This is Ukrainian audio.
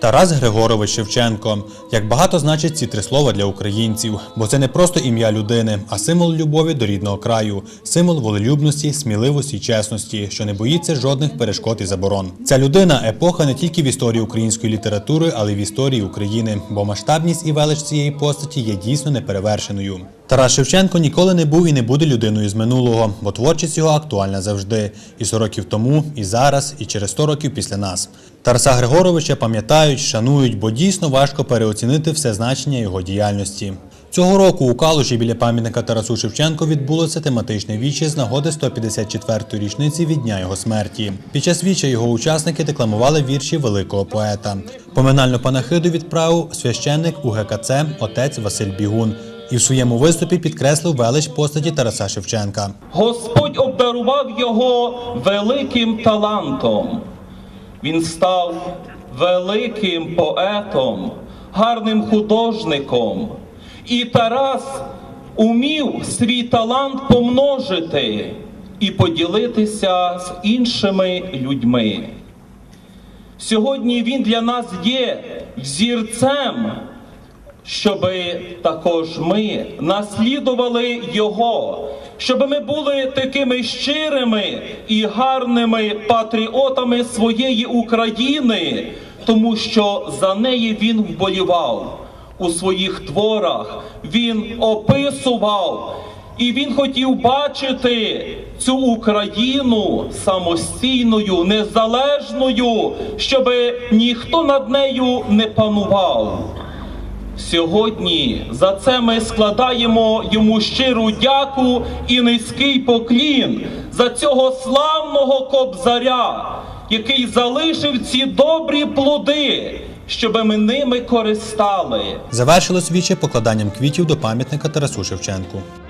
Тарас Григорович Шевченко. Як багато значать ці три слова для українців, бо це не просто ім'я людини, а символ любові до рідного краю, символ волелюбності, сміливості і чесності, що не боїться жодних перешкод і заборон. Ця людина епоха не тільки в історії української літератури, але й в історії України, бо масштабність і велич цієї постаті є дійсно неперевершеною. Тарас Шевченко ніколи не був і не буде людиною з минулого, бо творчість його актуальна завжди. І 100 років тому, і зараз, і через 100 років після нас. Тараса Григоровича пам'ятають, шанують, бо дійсно важко переоцінити все значення його діяльності. Цього року у Калуші біля пам'ятника Тарасу Шевченку відбулося тематичне віче з нагоди 154-ї річниці від дня його смерті. Під час віча його учасники декламували вірші великого поета. Поминальну панахиду відправив священник УГКЦ отець Василь Бігун і в своєму виступі підкреслив велич постаті Тараса Шевченка. Господь обдарував його великим талантом. Він став великим поетом, гарним художником. І Тарас умів свій талант помножити і поділитися з іншими людьми. Сьогодні він для нас є взірцем, щоб також ми наслідували Його, щоб ми були такими щирими і гарними патріотами своєї України, тому що за неї він вболівав у своїх творах, він описував. І він хотів бачити цю Україну самостійною, незалежною, щоб ніхто над нею не панував. Сьогодні за це ми складаємо йому щиру дяку і низький поклін за цього славного кобзаря, який залишив ці добрі плоди, щоб ми ними користали. Завершилось віче покладанням квітів до пам'ятника Тарасу Шевченку.